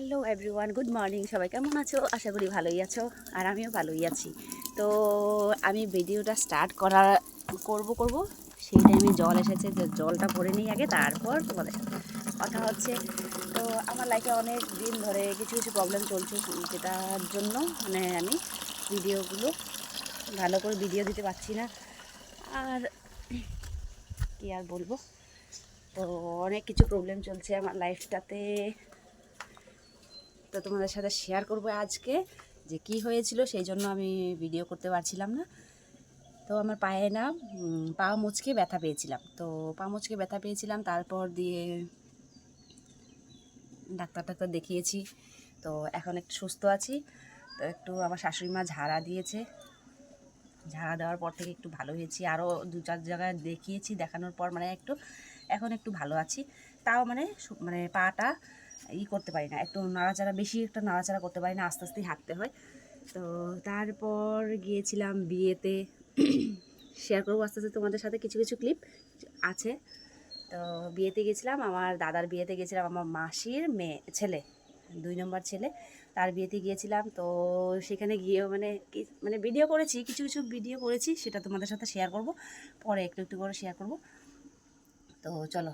Hello everyone, good morning. সবাই কেমন আছো? আশা করি ভালোই আছো, আর আমিও ভালোই আছি। তো আমি ভিডিওটা স্টার্ট করা, করব করব। সেই টাইমে জল এসেছে, যে জলটা ভরে নিই আগে, তারপর তোমাদের কথা হচ্ছে। তো আমার লাইফে অনেক দিন ধরে কিছু কিছু প্রবলেম চলছে, যেটার জন্য মানে আমি ভিডিওগুলো ভালো করে ভিডিও দিতে পারছি না। আর কি আর বলব? তো অনেক কিছু প্রবলেম চলছে আমার লাইফটাতে তো তোমাদের সাথে শেয়ার করব আজকে যে কি হয়েছিল, সেই জন্য আমি ভিডিও করতে পারছিলাম না। তো আমার পায়ে না পা মুচকে ব্যথা পেয়েছিলাম। তো পা মুচকে ব্যথা পেয়েছিলাম, তারপর দিয়ে ডাক্তার টাক্তার দেখিয়েছি। তো এখন একটু সুস্থ আছি। তো একটু আমার শাশুড়ি মা ঝাড়া দিয়েছে। ঝাড়া দেওয়ার পর থেকে একটু ভালো হয়েছি। আরও দু চার জায়গায় দেখিয়েছি, দেখানোর পর মানে একটু, এখন একটু ভালো আছি। তাও মানে মানে পাটা ই করতে পারি না। একটু নাড়াচাড়া, বেশি একটা নাড়াচাড়া করতে পারি না, আস্তে আস্তেই হাঁটতে হয়। তো তারপর গিয়েছিলাম বিয়েতে। শেয়ার করব আস্তে আস্তে তোমাদের সাথে কিছু কিছু ক্লিপ আছে। তো বিয়েতে গেছিলাম আমার দাদার বিয়েতে গেছিলাম আমার মাসির মেয়ে, ছেলে, দুই নম্বর ছেলে। তার বিয়েতে গিয়েছিলাম, তো সেখানে গিয়েও মানে মানে ভিডিও করেছি, কিছু কিছু ভিডিও করেছি, সেটা তোমাদের সাথে শেয়ার করব। পরে একটু একটু করে শেয়ার করব। তো চলো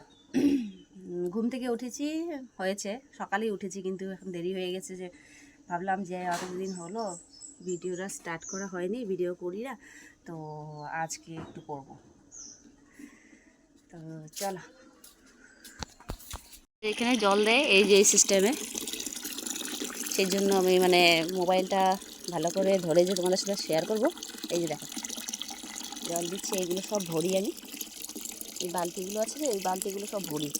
ঘুম থেকে উঠেছি, হয়েছে, সকালেই উঠেছি, কিন্তু এখন দেরি হয়ে গেছে যে ভাবলাম যে অতদিন হলো, ভিডিওটা স্টার্ট করা হয়নি ভিডিও করি না, তো আজকে একটু করব। তো চলো। এখানে জল দেয়, এই যে সিস্টেমে সেই জন্য আমি মানে মোবাইলটা ভালো করে ধরে যে তোমাদের সাথে শেয়ার করব, এই যে দেখো। জল দিচ্ছি, এইগুলো সব ভরি আমি। এই বালতিগুলো আছে যে, এই বালতিগুলো সব ভরি।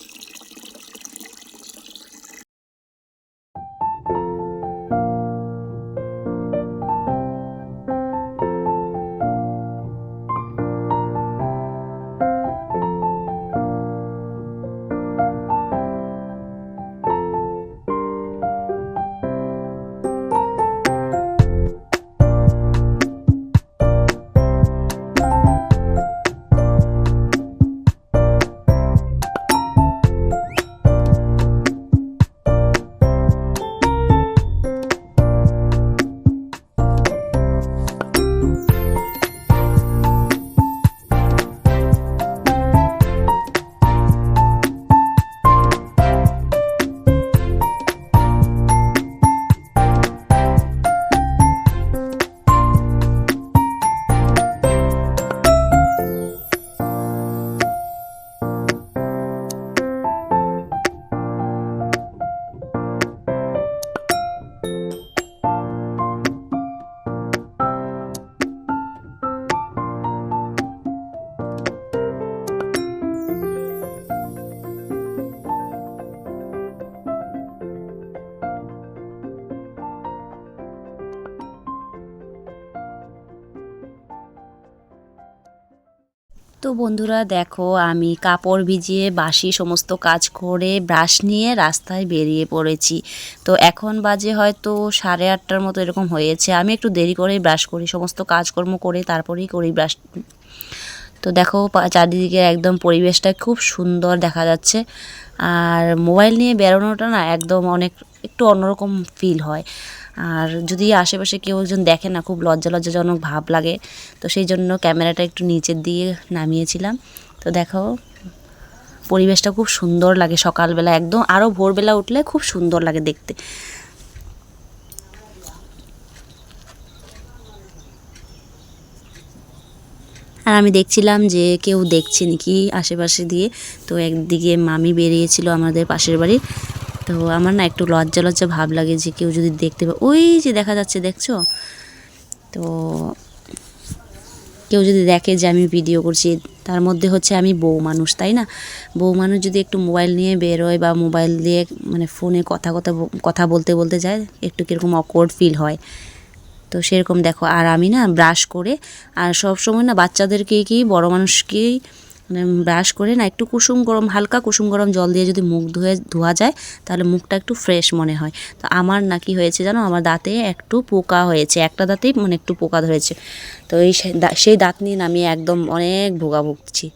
তো বন্ধুরা দেখো, আমি কাপড় ভিজিয়ে বাসি সমস্ত কাজ করে ব্রাশ নিয়ে রাস্তায় বেরিয়ে পড়েছি। তো এখন বাজে হয়তো সাড়ে আটটার মতো এরকম হয়েছে। আমি একটু দেরি করেই ব্রাশ করি, সমস্ত কাজকর্ম করে তারপরেই করি ব্রাশ। তো দেখো চারিদিকে একদম পরিবেশটা খুব সুন্দর দেখা যাচ্ছে। আর মোবাইল নিয়ে বেরোনোটা না একদম অনেক, একটু অন্যরকম ফিল হয়। আর যদি আশেপাশে কেউ একজন দেখে না, খুব লজ্জা লজ্জাজনক ভাব লাগে, তো সেই জন্য ক্যামেরাটা একটু নিচের দিয়ে নামিয়েছিলাম। তো দেখো, পরিবেশটা খুব সুন্দর লাগে সকালবেলা, একদম আরও ভোরবেলা উঠলে খুব সুন্দর লাগে দেখতে। আর আমি দেখছিলাম যে কেউ দেখছে নাকি আশেপাশে দিয়ে, তো একদিকে মামি বেরিয়েছিল আমাদের পাশের বাড়ির তো আমার না একটু লজ্জা লজ্জা ভাব লাগে যে কেউ যদি দেখতে পায় ওই যে দেখা যাচ্ছে, দেখছ? তো কেউ যদি দেখে যে আমি ভিডিও করছি, তার মধ্যে হচ্ছে আমি বউ মানুষ, তাই না? বউ মানুষ যদি একটু মোবাইল নিয়ে বেরোয় বা মোবাইল দিয়ে মানে ফোনে কথা কথা কথা বলতে বলতে যায়, একটু কীরকম অকওয়ার্ড ফিল হয়। তো সেরকম দেখো। আর আমি না ব্রাশ করে, আর সব সময় না বাচ্চাদেরকে কি, বড় মানুষকেই মানে ব্রাশ করে না, একটু কুসুম গরম, হালকা কুসুম গরম জল দিয়ে যদি মুখ ধুয়ে, ধোয়া যায়, তাহলে মুখটা একটু ফ্রেশ মনে হয়। তো আমার নাকি হয়েছে জানো, আমার দাঁতে একটু পোকা হয়েছে, একটা দাঁতেই মানে একটু পোকা ধরেছে। তো এই সেই দাঁত নিয়ে আমি একদম অনেক ভোগা ভুগছি।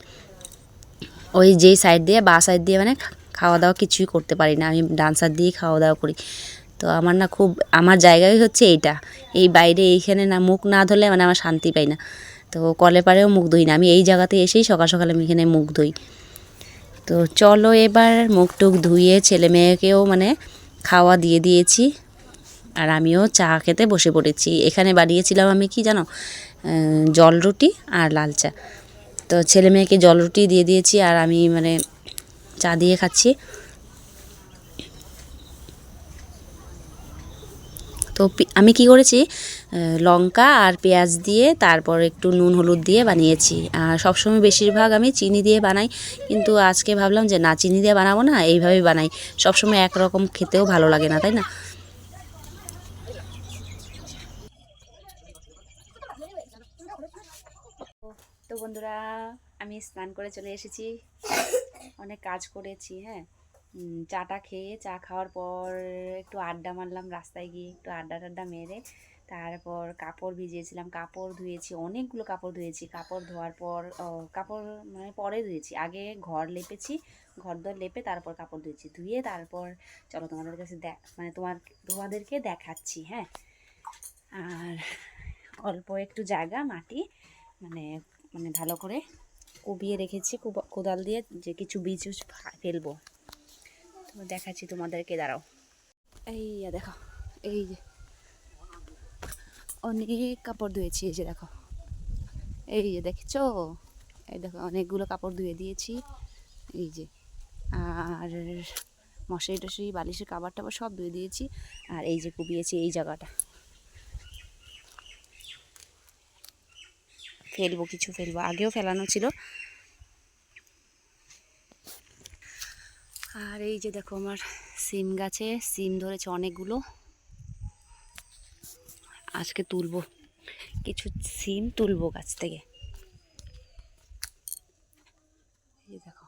ওই যেই সাইড দিয়ে, বা সাইড দিয়ে মানে খাওয়া দাওয়া কিছুই করতে পারি না, আমি ডান্সার দিয়েই খাওয়া দাওয়া করি। তো আমার না খুব, আমার জায়গায় হচ্ছে এইটা। এই বাইরে এইখানে না মুখ না ধরলে মানে আমার শান্তি পাই না। তো কলে পাড়েও মুখ ধুই না। আমি এই জায়গাতে এসেই সকাল সকাল আমি এখানে মুখ ধুই। তো চলো এবার মুখ টুক ধুয়ে ছেলে মেয়েকেও মানে খাওয়া দিয়ে দিয়েছি। আর আমিও চা খেতে বসে পড়েছি। এখানে বানিয়েছিলাম আমি কি জানো? জল রুটি আর লাল চা। তো ছেলে মেয়েকে জল রুটি দিয়ে দিয়েছি আর আমি মানে চা দিয়ে খাচ্ছি। তো আমি কি করেছি? লঙ্কা আর পেঁয়াজ দিয়ে তারপর একটু নুন, হলুদ দিয়ে বানিয়েছি। আর সবসময় বেশিরভাগ আমি চিনি দিয়ে বানাই। কিন্তু আজকে ভাবলাম যে, না, চিনি দিয়ে বানাবো না, এইভাবেই বানাই। সবসময় একরকম খেতেও ভালো লাগে না, তাই না? তো বন্ধুরা, আমি স্নান করে চলে এসেছি। অনেক কাজ করেছি হ্যাঁ। চাটা খেয়ে চা খাওয়ার পর একটু আড্ডা মারলাম, রাস্তায় গিয়ে একটু আড্ডা টাড্ডা মেরে তারপর কাপড় ভিজিয়েছিলাম। কাপড় ধুয়েছি, অনেকগুলো কাপড় ধুয়েছি। কাপড় ধোয়ার পর কাপড় মানে পরে ধুয়েছি। আগে ঘর লেপেছি, ঘর দর লেপে তারপর কাপড় ধুয়েছি। ধুয়ে তারপর, চলো তোমাদের কাছে দেখ মানে তোমার, তোমাদেরকে দেখাচ্ছি হ্যাঁ? আর অল্প একটু জায়গা, মাটি মানে মানে ভালো করে কুবিয়ে রেখেছি কোদাল দিয়ে যে কিছু বীজ ফেলব। তো দেখাচ্ছি তোমাদেরকে, দাঁড়াও। এই দেখো, এই যে। অনেক কাপড় ধুয়েছি, এই যে দেখো। এই যে, দেখছ? এই দেখো, অনেকগুলো কাপড় ধুয়ে দিয়েছি। এই যে, আর মশারি টশারি, বালিশের কাবার টাবার সব ধুয়ে দিয়েছি। আর এই যে কুবিয়েছি এই জায়গাটা। ফেলব, কিছু ফেলব। আগেও ফেলানো ছিল আর এই যে দেখো আমার সিম গাছে, সিম ধরেছে অনেকগুলো। আজকে তুলবো। কিছু সিম তুলবো গাছ থেকে। এই দেখো।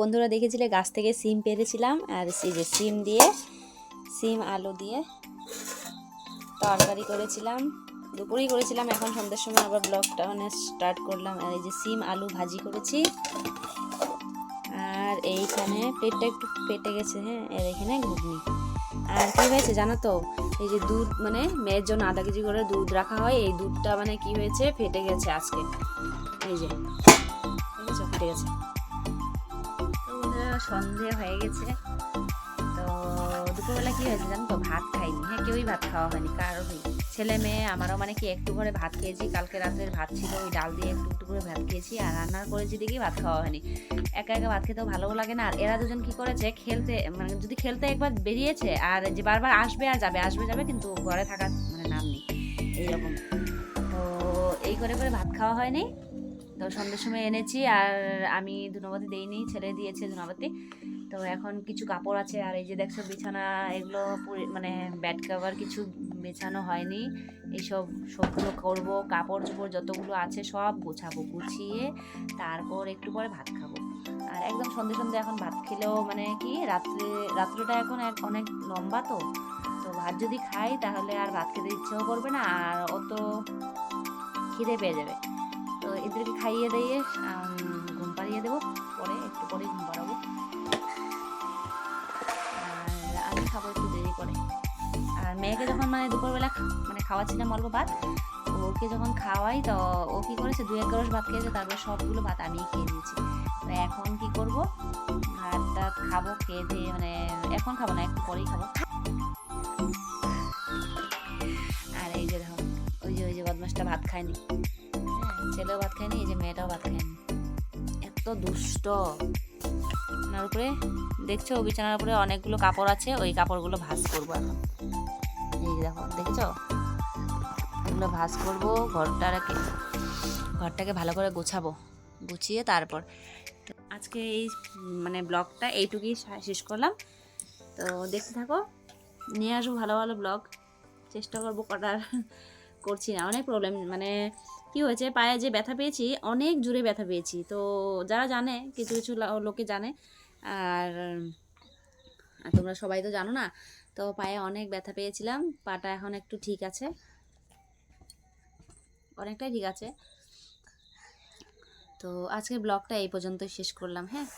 বন্ধুরা দেখেছিলে, গাছ থেকে সিম পেরেছিলাম। আর এই যে সিম দিয়ে, সিম আলু দিয়ে তরকারি করেছিলাম। দুপুরেই করেছিলাম, এখন সন্ধ্যের সময় আবার ব্লগটা মানে স্টার্ট করলাম। আর এই যে সিম আলু ভাজি করেছি। আর এইখানে পেটটা একটু পেটে গেছে হ্যাঁ? এর এখানে ঘুগনি। আর কী হয়েছে জানো তো? এই যে দুধ মানে মেয়ের জন্য আধা কেজি করে দুধ রাখা হয়। এই দুধটা মানে কি হয়েছে? ফেটে গেছে আজকে। এই যে ফেটে গেছে। সন্ধে হয়ে গেছে। তো দুপুরবেলা কি হয়েছে জানো তো? ভাত খাইনি। হ্যাঁ কেউই ভাত খাওয়া হয়নি, কারোরই। ছেলে মেয়ে, আমারও মানে কি একটু করে ভাত খেয়েছি। কালকে রাতের ভাত ছিল, ওই ডাল দিয়ে একটু একটু করে ভাত খেয়েছি আর রান্না করেছি দেখি ভাত খাওয়া হয়নি। একা একা ভাত খেতেও ভালো লাগে না। আর এরা দুজন কি করেছে, খেলতে মানে যদি খেলতে একবার বেরিয়েছে আর যে বারবার আসবে আর যাবে, আসবে যাবে, কিন্তু ঘরে থাকার মানে নাম নেই। এইরকম। তো এই করে করে ভাত খাওয়া হয়নি। তো সন্ধ্যের সময় এনেছি আর আমি ধুনাবাতি দেইনি ছেলে দিয়েছে ধুনাবাতি। তো এখন কিছু কাপড় আছে আর এই যে দেখছ বিছানা, এগুলো মানে ব্যাড কাভার কিছু বেছানো হয়নি। এইসব সবগুলো করব, কাপড় চোপড় যতগুলো আছে সব গোছাবো, গুছিয়ে তারপর একটু পরে ভাত খাব। আর একদম সন্ধে সন্ধে এখন ভাত খেলেও মানে কি, রাত্রে, রাত্রটা এখন এক, অনেক লম্বা তো। তো ভাত যদি খাই তাহলে আর ভাত খেতে ইচ্ছেও করবে না, আর অত খিদে পেয়ে যাবে। এদেরকে খাইয়ে দিয়ে ঘুম পাড়িয়ে দেবো। পরে, একটু পরে ঘুম পাড়াবো। আর আমি খাব একটু দেরি করে। আর মেয়েকে যখন মানে দুপুরবেলা মানে খাওয়াচ্ছিলাম অল্প ভাত, ওকে যখন খাওয়াই, তো ও কি করেছে দু এক গ্লাস ভাত খেয়েছে, তারপরে সবগুলো ভাত আমি খেয়ে দিয়েছি তো এখন কি করব? ভাত টাত খাব, খেয়ে দিয়ে মানে এখন খাব না, একটু পরেই খাব। আর এই যে দেখো, ওই যে ওই যে বদমাসটা ভাত খায়নি। ছেলেও ভাত খায়নি, এই যে মেয়েটাও ভাত খায়নি। এত দুষ্ট। ওনার উপরে, দেখছ বিছানার উপরে অনেকগুলো কাপড় আছে, ওই কাপড়গুলো ভাজ করব এখন। এই দেখো, দেখেছ? এগুলো ভাজ করব, ঘরটাকে ঘরটাকে ভালো করে গোছাবো, গুছিয়ে তারপর। আজকে এই মানে ব্লগটা এইটুকুই শেষ করলাম। তো দেখতে থাকো, নিয়ে আসব ভালো ভালো ব্লগ। চেষ্টা করব করার, করছি না, অনেক প্রবলেম মানে কি হয়েছে? পায়ে যে ব্যথা পেয়েছি, অনেক জুড়ে ব্যথা পেয়েছি। তো যারা জানে, কিছু কিছু লোকে জানে। আর তোমরা সবাই তো জানো না, তো পায়ে অনেক ব্যথা পেয়েছিলাম। পাটা এখন একটু ঠিক আছে। অনেকটাই ঠিক আছে। তো আজকে ব্লগটা এই পর্যন্ত শেষ করলাম হ্যাঁ?